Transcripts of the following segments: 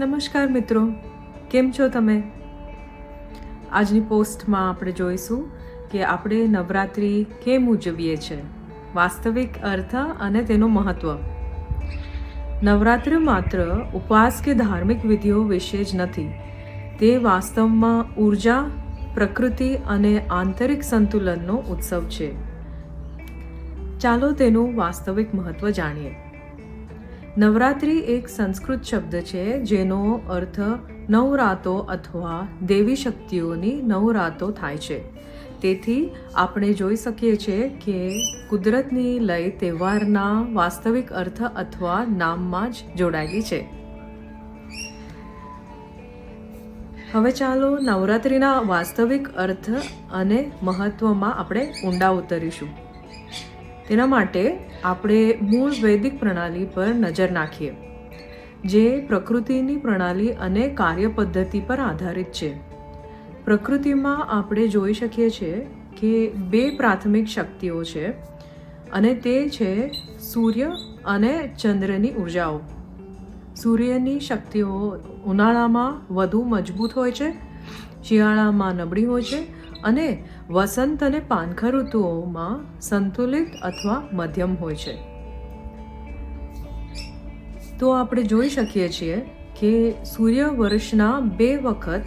નમસ્કાર મિત્રો, કેમ છો તમે? આજની પોસ્ટમાં આપણે જોઈશું કે આપણે નવરાત્રિ કેમ ઉજવીએ છીએ વાસ્તવિક અર્થ અને તેનું મહત્ત્વ નવરાત્રિ માત્ર ઉપવાસ કે ધાર્મિક વિધિઓ વિશે જ નથી, તે વાસ્તવમાં ઊર્જા, પ્રકૃતિ અને આંતરિક સંતુલનનો ઉત્સવ છે. ચાલો તેનું વાસ્તવિક મહત્ત્વ જાણીએ. નવરાત્રિ એક સંસ્કૃત શબ્દ છે, જેનો અર્થ નવરાતો અથવા દેવી શક્તિઓની નવરાતો થાય છે. તેથી આપણે જોઈ શકીએ છીએ કે કુદરતની લય તહેવારના વાસ્તવિક અર્થ અથવા નામમાં જ જોડાયેલી છે. હવે ચાલો નવરાત્રિના વાસ્તવિક અર્થ અને મહત્વમાં આપણે ઊંડા ઉતરીશું. તેના માટે આપણે મૂળ વૈદિક પ્રણાલી પર નજર નાખીએ, જે પ્રકૃતિની પ્રણાલી અને કાર્ય પદ્ધતિ પર આધારિત છે. પ્રકૃતિમાં આપણે જોઈ શકીએ છીએ કે બે પ્રાથમિક શક્તિઓ છે અને તે છે સૂર્ય અને ચંદ્રની ઉર્જાઓ. સૂર્યની શક્તિઓ ઉનાળામાં વધુ મજબૂત હોય છે શિયાળામાં નબળી હોય છે અને વસંત અને પાનખર ઋતુઓમાં સંતુલિત અથવા મધ્યમ હોય છે. તો આપણે જોઈ શકીએ છીએ કે સૂર્ય વર્ષના બે વખત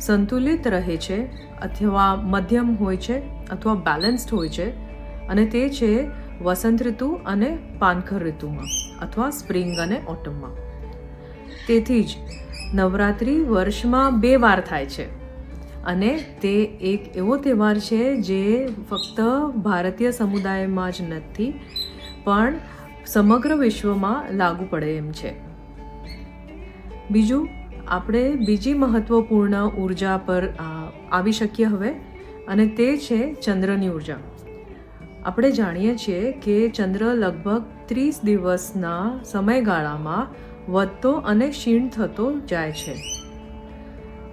સંતુલિત રહે છે અથવા મધ્યમ હોય છે અથવા બેલેન્સ્ડ હોય છે અને તે છે વસંત ઋતુ અને પાનખર ઋતુમાં અથવા સ્પ્રિંગ અને ઓટમમાં તેથી જ નવરાત્રિ વર્ષમાં બે વાર થાય છે. અને તે એક એવો તહેવાર છે જે ફક્ત ભારતીય સમુદાયમાં જ નથી, પણ સમગ્ર વિશ્વમાં લાગુ પડે એમ છે. બીજું, આપણે બીજી મહત્વપૂર્ણ ઊર્જા પર આવી શકીએ હવે, અને તે છે ચંદ્રની ઊર્જા. આપણે જાણીએ છીએ કે ચંદ્ર લગભગ ત્રીસ દિવસના સમયગાળામાં વધતો અને ક્ષીણ થતો જાય છે.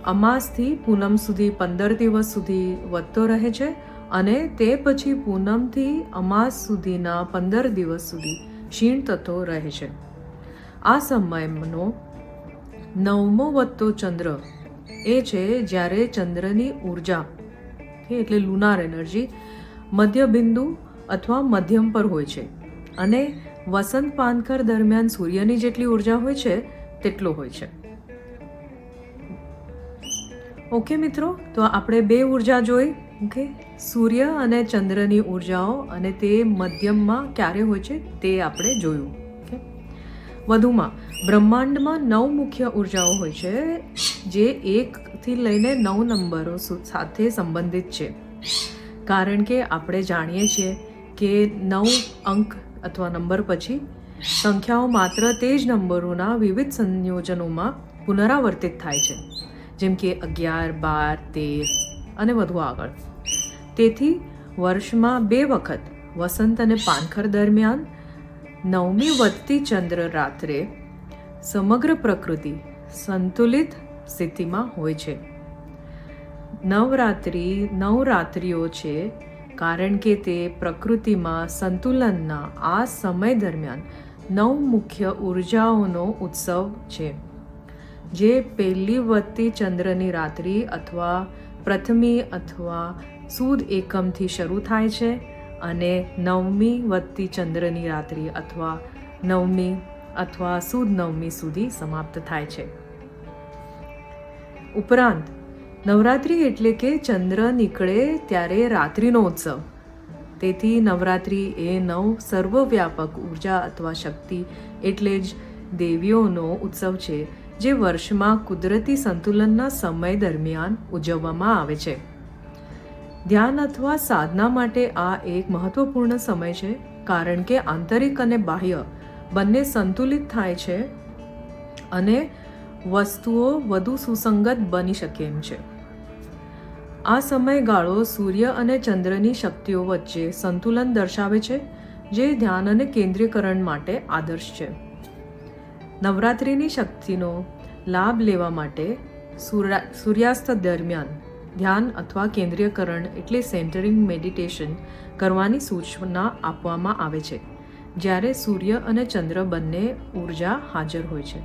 અમાસથી પૂનમ સુધી પંદર દિવસ સુધી વધતો રહે છે અને તે પછી પૂનમથી અમાસ સુધીના પંદર દિવસ સુધી ક્ષીણ થતો રહે છે. આ સમયનો નવમો વધતો ચંદ્ર એ છે જ્યારે ચંદ્રની ઊર્જા, એટલે લુનાર એનર્જી, મધ્યબિંદુ અથવા મધ્યમ પર હોય છે અને વસંત પાનખર દરમિયાન સૂર્યની જેટલી ઊર્જા હોય છે, તેટલો હોય છે. ઓકે મિત્રો, તો આપણે બે ઊર્જા જોઈ. ઓકે સૂર્ય અને ચંદ્રની ઉર્જાઓ અને તે મધ્યમમાં ક્યારે હોય છે, તે આપણે જોયું. ઓકે વધુમાં, બ્રહ્માંડમાં નવ મુખ્ય ઉર્જાઓ હોય છે, જે એકથી લઈને નવ નંબરો સાથે સંબંધિત છે. કારણ કે આપણે જાણીએ છીએ કે નવ અંક અથવા નંબર પછી, સંખ્યાઓ માત્ર તે જ નંબરોના વિવિધ સંયોજનોમાં પુનરાવર્તિત થાય છે, જેમ કે અગિયાર, બાર, તેર અને વધુ આગળ. તેથી, વર્ષમાં બે વખત, વસંત અને પાનખર દરમિયાન, નવમી વધતી ચંદ્ર રાત્રે સમગ્ર પ્રકૃતિ સંતુલિત સ્થિતિમાં હોય છે. નવરાત્રિ નવરાત્રિઓ છે કારણ કે તે પ્રકૃતિમાં સંતુલનના આ સમય દરમિયાન નવ મુખ્ય ઉર્જાઓનો ઉત્સવ છે, જે પહેલી વધતી ચંદ્રની રાત્રિ અથવા પ્રથમી અથવા સુદ એકમથી શરૂ થાય છે અને નવમી વધતી ચંદ્રની રાત્રિ અથવા નવમી અથવા સુદ નવમી સુધી સમાપ્ત થાય છે. ઉપરાંત નવરાત્રિ એટલે કે ચંદ્ર નીકળે ત્યારે રાત્રિનો ઉત્સવ. તેથી નવરાત્રિ એ નવ સર્વવ્યાપક ઊર્જા અથવા શક્તિ એટલે જ દેવીઓનો ઉત્સવ છે, જે વર્ષમાં કુદરતી સંતુલનના સમય દરમિયાન ઉજવવામાં આવે છે. ધ્યાન અથવા સાધના માટે આ એક મહત્વપૂર્ણ સમય છે, કારણ કે આંતરિક અને બાહ્ય બંને સંતુલિત થાય છે અને વસ્તુઓ વધુ સુસંગત બની શકે એમ છે. આ સમયગાળો સૂર્ય અને ચંદ્રની શક્તિઓ વચ્ચે સંતુલન દર્શાવે છે, જે ધ્યાન અને કેન્દ્રીકરણ માટે આદર્શ છે. નવરાત્રિની શક્તિનો લાભ લેવા માટે સૂર્યાસ્ત દરમિયાન ધ્યાન અથવા કેન્દ્રીયકરણ એટલે સેન્ટરિંગ મેડિટેશન કરવાની સૂચના આપવામાં આવે છે, જ્યારે સૂર્ય અને ચંદ્ર બંને ઊર્જા હાજર હોય છે.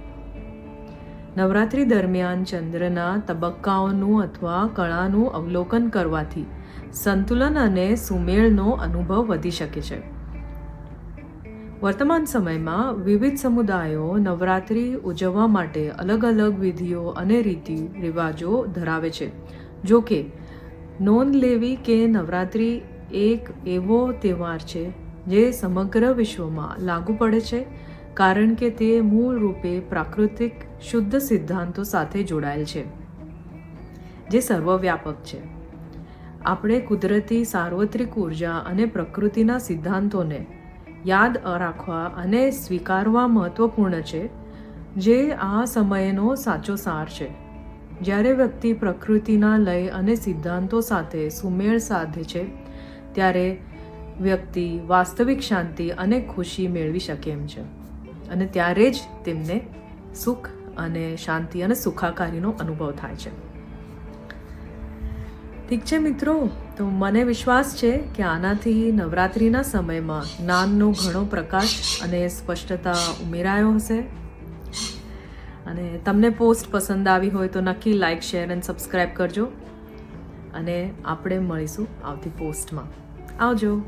નવરાત્રિ દરમિયાન ચંદ્રના તબક્કાઓનું અથવા કળાનું અવલોકન કરવાથી સંતુલન અને સુમેળનો અનુભવ વધી શકે છે. વર્તમાન સમયમાં વિવિધ સમુદાયો નવરાત્રિ ઉજવવા માટે અલગ અલગ વિધિઓ અને રીતિ રિવાજો ધરાવે છે. જો કે, નોંધ લેવી કે નવરાત્રિ એક એવો તહેવાર છે જે સમગ્ર વિશ્વમાં લાગુ પડે છે કારણ કે તે મૂળ રૂપે પ્રાકૃતિક શુદ્ધ સિદ્ધાંતો સાથે જોડાયેલ છે, જે સર્વવ્યાપક છે. આપણે કુદરતી સાર્વત્રિક ઊર્જા અને પ્રકૃતિના સિદ્ધાંતોને યાદ રાખવા અને સ્વીકારવા મહત્વપૂર્ણ છે, જે આ સમયનો સાચો સાર છે. જ્યારે વ્યક્તિ પ્રકૃતિના લય અને સિદ્ધાંતો સાથે સુમેળ સાધે છે, ત્યારે વ્યક્તિ વાસ્તવિક શાંતિ અને ખુશી મેળવી શકે એમ છે. અને ત્યારે જ તેમને સુખ અને શાંતિ અને સુખાકારીનો અનુભવ થાય છે. ઠીક છે મિત્રો, તો મને વિશ્વાસ છે કે આનાથી નવરાત્રિના સમયમાં જ્ઞાનનો ઘણો પ્રકાશ અને સ્પષ્ટતા ઉમેરાયો હશે. અને તમને પોસ્ટ પસંદ આવી હોય તો નક્કી લાઇક શેર અને સબસ્ક્રાઈબ કરજો. અને આપણે મળીશું આવતી પોસ્ટમાં. આવજો.